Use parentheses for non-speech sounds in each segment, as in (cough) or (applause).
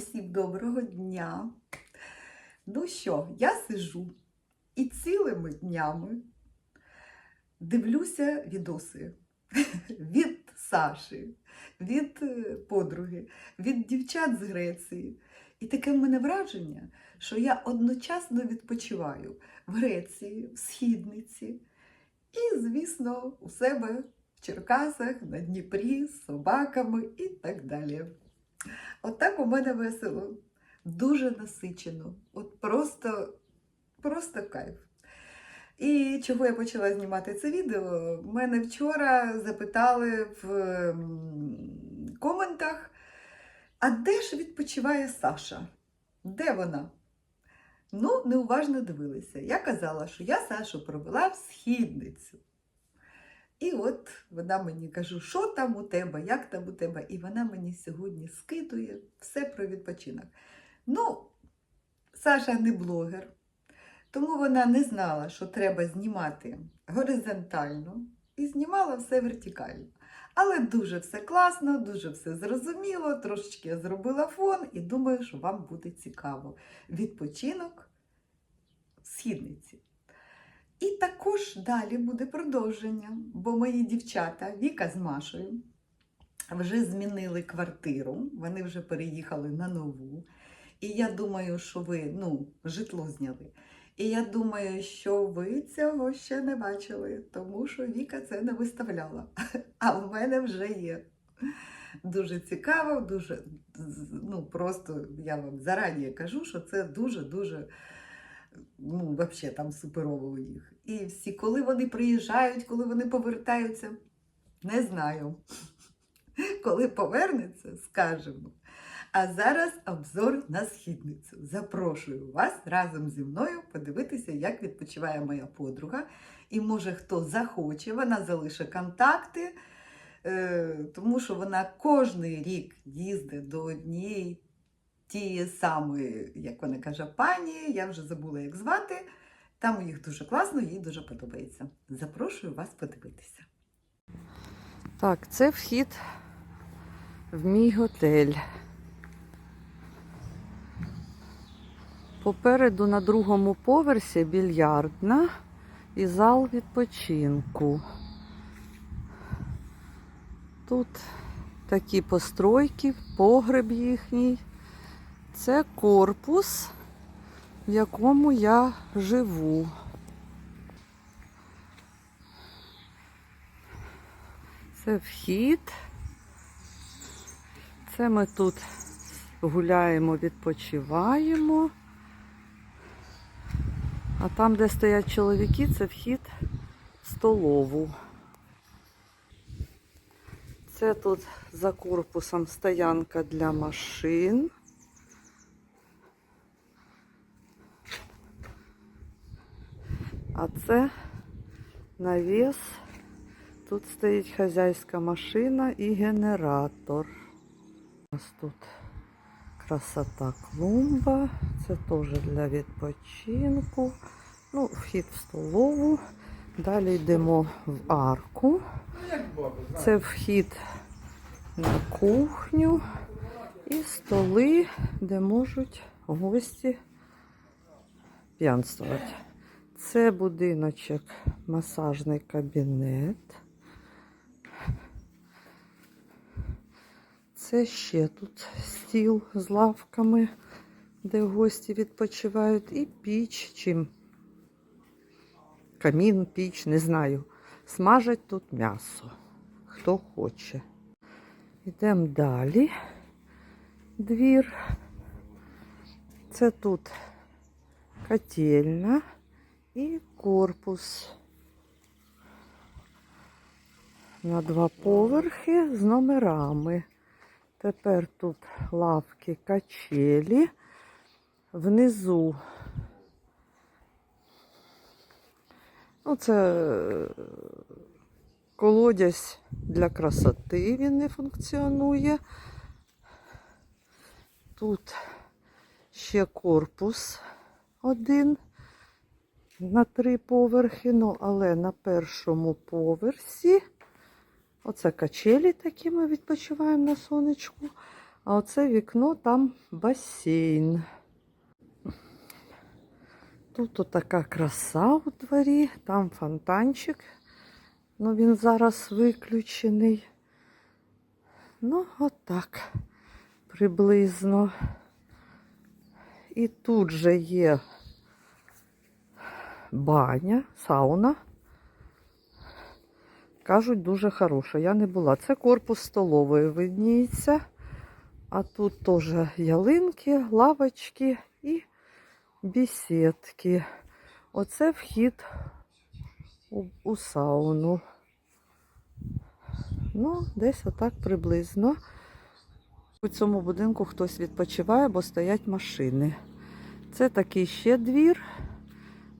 Усім доброго дня. Ну що, я сижу і цілими днями дивлюся відоси (laughs) від Саші, від е, подруги, від дівчат з Греції. І таке в мене враження, що я одночасно відпочиваю в Греції, в Східниці і, звісно, у себе в Черкасах, на Дніпрі, з собаками і так далі. От у мене весело, дуже насичено, от просто, просто кайф. І чого я почала знімати це відео? Мене вчора запитали в коментах, а де ж відпочиває Саша? Де вона? Ну, неуважно дивилися. Я казала, що я Сашу провела в східницю. І от вона мені каже, що там у тебе, як там у тебе? І вона мені сьогодні скидує все про відпочинок. Ну, Саша не блогер, тому вона не знала, що треба знімати горизонтально і знімала все вертикально. Але дуже все класно, дуже все зрозуміло. Трошечки я зробила фон і думаю, що вам буде цікаво. Відпочинок в східниці. І також далі буде продовження, бо мої дівчата Віка з Машею вже змінили квартиру, вони вже переїхали на нову. І я думаю, що ви ну, житло зняли. І я думаю, що ви цього ще не бачили, тому що Віка це не виставляла. А в мене вже є. Дуже цікаво, дуже ну просто я вам зарані кажу, що це дуже-дуже ну, взагалі там суперово у них. І всі, коли вони приїжджають, коли вони повертаються, не знаю. (laughs) Коли повернеться, скажемо. А зараз обзор на східницю. Запрошую вас разом зі мною подивитися, як відпочиває моя подруга. І може хто захоче, вона залишить контакти, е, тому що вона кожний рік їздить до однієї тієї самої, як вона каже, пані, я вже забула, як звати. Там у їх дуже класно, їй дуже подобається. Запрошую вас подивитися. Так, це вхід в мій готель. Попереду на другому поверсі більярдна і зал відпочинку. Тут такі постройки, погреб їхній. Це корпус, в якому я живу. Це вхід. Це ми тут гуляємо, відпочиваємо. А там, де стоять чоловіки, це вхід в столову. Це тут за корпусом стоянка для машин. А це навіс. Тут стоїть хазяйська машина і генератор. У нас тут красота клумба. Це теж для відпочинку. Ну, вхід в столову. Далі йдемо в арку. Це вхід на кухню і столи, де можуть гості п'янствувати. Це будиночок, масажний кабінет. Це ще тут стіл з лавками, де гості відпочивають, і піч, чим камін, піч, не знаю. Смажать тут м'ясо, хто хоче. Йдемо далі. Двір. Це тут котельна і корпус. На два поверхи з номерами. Тепер тут лавки качелі. Внизу. Ну, це колодязь для красоти, він не функціонує. Тут ще корпус один на три поверхи, ну, але на першому поверсі Оце качелі такі ми відпочиваємо на сонечку. А оце вікно там басейн. Тут така краса у дворі, там фонтанчик. Ну він зараз виключений. Ну, отак приблизно. І тут же є баня, сауна. Кажуть, дуже хороша. Я не була. Це корпус столової видніється. А тут теж ялинки, лавочки і бесідки. Оце вхід у, у сауну. Ну, десь отак приблизно. У цьому будинку хтось відпочиває, бо стоять машини. Це такий ще двір.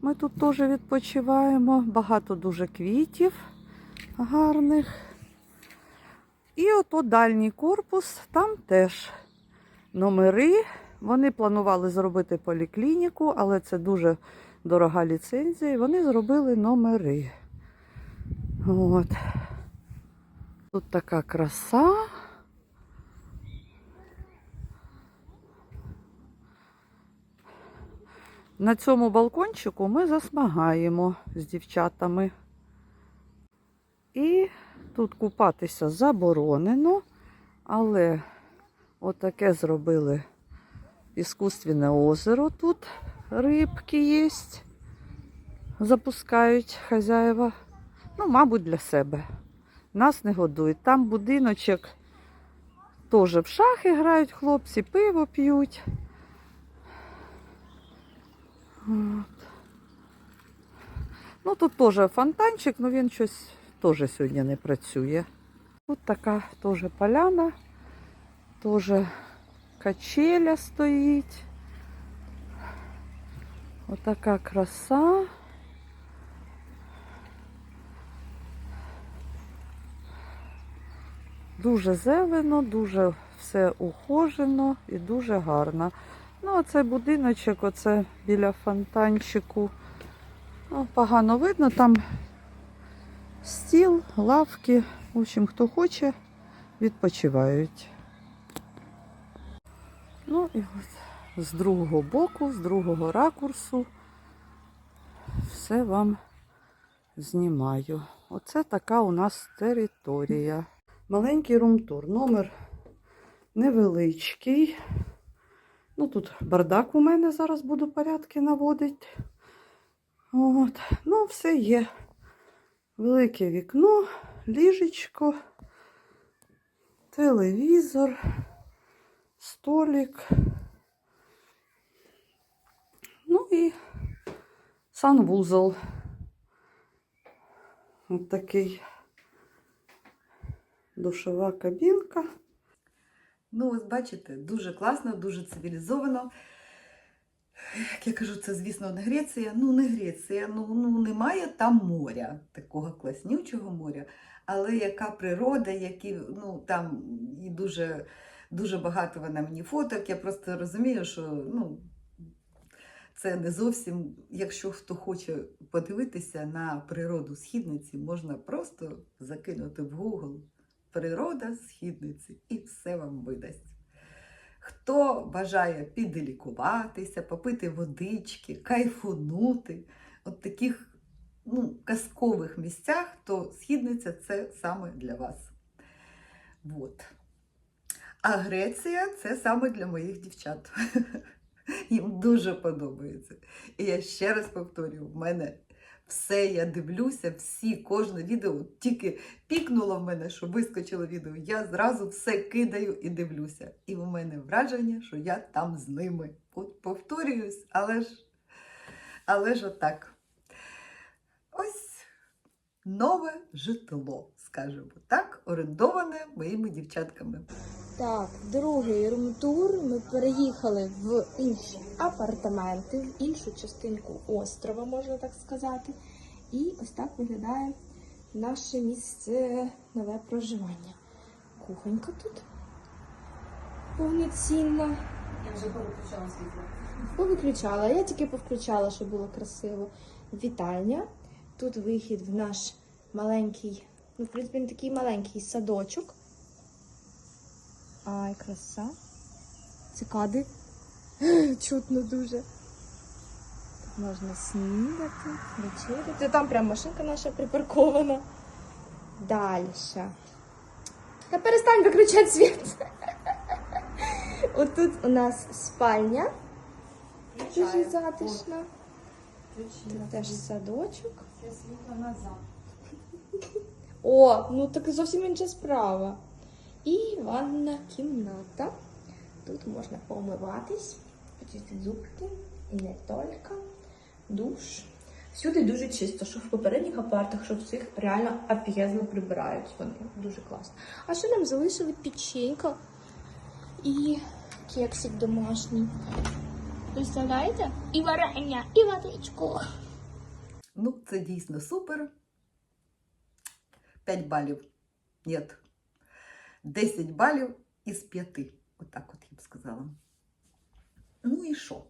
Ми тут теж відпочиваємо. Багато дуже квітів гарних. І ото дальній корпус, там теж номери. Вони планували зробити поліклініку, але це дуже дорога ліцензія. Вони зробили номери. От. Тут така краса. На цьому балкончику ми засмагаємо з дівчатами. І тут купатися заборонено, але отаке зробили іскусственне озеро. Тут рибки є. Запускають хазяєва. Ну, мабуть, для себе. Нас не годують. Там будиночок теж в шахи грають хлопці, пиво п'ють. От. Ну, тут теж фонтанчик, але він щось теж сьогодні не працює. Тут така теж поляна, теж качеля стоїть. Отака краса. Дуже зелено, дуже все ухожено і дуже гарно. Ну, оцей будиночок, оце біля фонтанчику. Ну, погано видно, там стіл, лавки. В общем, хто хоче, відпочивають. Ну і от з другого боку, з другого ракурсу все вам знімаю. Оце така у нас територія. Маленький румтур. Номер невеличкий. Ну, тут бардак у мене зараз буду порядки наводити. От. Ну, все є. Велике вікно, ліжечко, телевізор, столик. Ну і санвузол. Ось такий душова кабінка. Ну, ось бачите, дуже класно, дуже цивілізовано. Як я кажу, це, звісно, не Греція. Ну, не Греція, ну, ну немає там моря, такого класнючого моря. Але яка природа, які, ну, там і дуже, дуже багато вона мені фоток. Я просто розумію, що ну, це не зовсім, якщо хто хоче подивитися на природу східниці, можна просто закинути в Google природа східниці і все вам видасть. Хто бажає підлікуватися, попити водички, кайфунути, от таких ну, казкових місцях, то східниця це саме для вас. Вот. А Греція це саме для моїх дівчат. (laughs) Їм дуже подобається. І я ще раз повторюю, в мене все я дивлюся, всі, кожне відео тільки пікнуло в мене, що вискочило відео. Я зразу все кидаю і дивлюся. І у мене враження, що я там з ними. От повторююсь, але ж, але ж отак. Ось нове житло, скажімо так, орендоване моїми дівчатками. Так, другий румтур. Ми переїхали в інші апартаменти, в іншу частинку острова, можна так сказати. І ось так виглядає наше місце нове проживання. Кухонька тут повноцінна. Я вже повиключала світло. Повиключала, я тільки повключала, щоб було красиво. Вітальня. Тут вихід в наш маленький, ну, в принципі, не такий маленький садочок. Ай, краса. Цикади. (gasps) Чутно дуже. Тут можна снідати, вечеряти. Там прям машинка наша припаркована. Далі. Та перестань виключати світ. (laughs) Отут у нас спальня. Дуже затишна. Тут теж садочок. Це світло назад. О, ну так зовсім інша справа. І ванна кімната. Тут можна помиватись, почистити зубки і не тільки. Душ. Всюди дуже чисто, що в попередніх апартах, що в цих реально офігезно прибирають вони. Дуже класно. А що нам залишили печенька і кексик домашній. Представляєте? І варення, і водичку. Ну, це дійсно супер. 5 балів. Ні. 10 балів із 5. Отак от я б сказала. Ну і що?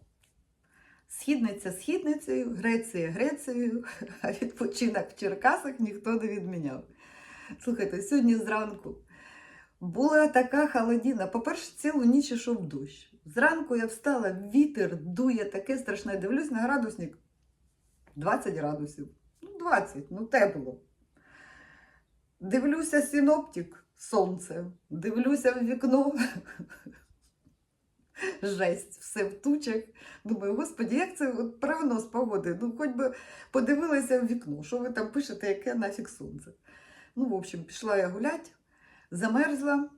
Східниця східницею, Греція Грецією, а відпочинок в Черкасах ніхто не відміняв. Слухайте, сьогодні зранку була така холодина. По-перше, цілу ніч ішов дощ. Зранку я встала, вітер дує таке страшне. Дивлюсь на градусник 20 градусів. Ну, 20, ну тепло. Дивлюся синоптик, сонце. Дивлюся в вікно. Жесть, все в тучах. Думаю, господі, як це от прогноз погоди? Ну, хоч би подивилася в вікно, що ви там пишете, яке нафіг сонце. Ну, в общем, пішла я гулять, замерзла.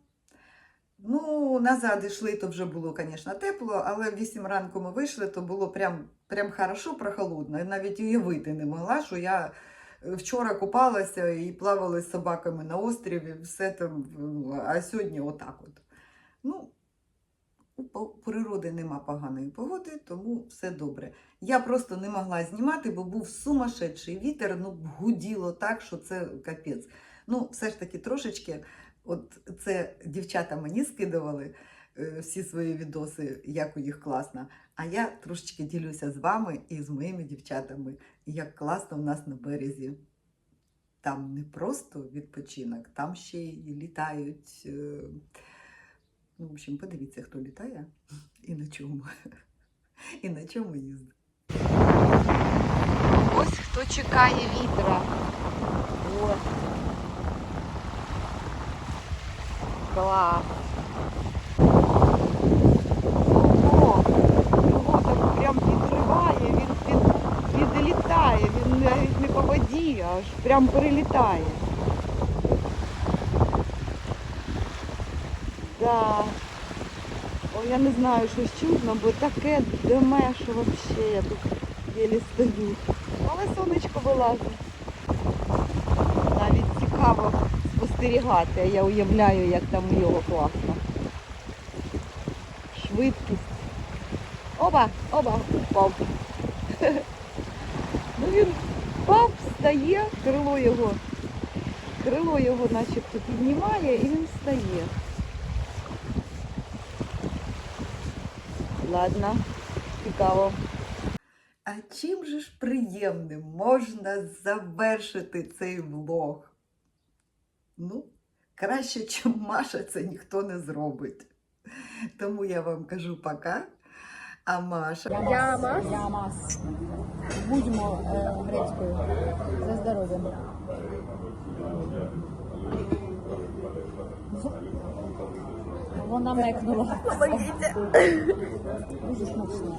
Ну, назад йшли, то вже було, звісно, тепло, але в 8 ранку ми вийшли, то було прям, прям хорошо прохолодно. Я навіть уявити не могла, що я вчора купалася і плавала з собаками на острові, все там, а сьогодні отак от. Ну, у природи нема поганої погоди, тому все добре. Я просто не могла знімати, бо був сумасшедший вітер, ну гуділо так, що це капець. Ну, все ж таки трошечки, от це дівчата мені скидували всі свої відоси, як у їх класно. А я трошечки ділюся з вами і з моїми дівчатами, як класно в нас на березі. Там не просто відпочинок, там ще й літають. е, Ну, в общем, подивіться, хто літає і на чому. І на чому їздить. Ось хто чекає вітра. О. Клас. Ого, його так прям підриває, він під, підлітає, він навіть не по воді, а аж прям перелітає. Да. О, я не знаю, щось чутно, бо таке дме, що взагалі я тут єлі стою. Але сонечко вилазить. Навіть цікаво спостерігати, а я уявляю, як там його класно. Швидкість. Оба, оба, впав. (laughs) Ну він впав, встає, крило його. Крило його начебто піднімає і він встає. Ладно, цікаво. А чим же ж приємним можна завершити цей влог? Ну, краще, чим Маша, це ніхто не зробить. Тому я вам кажу пока. А Маша. Ямас. Ямас. Будьмо е, грецькою. За здоров'я. Вона мекнула. Дуже смачно.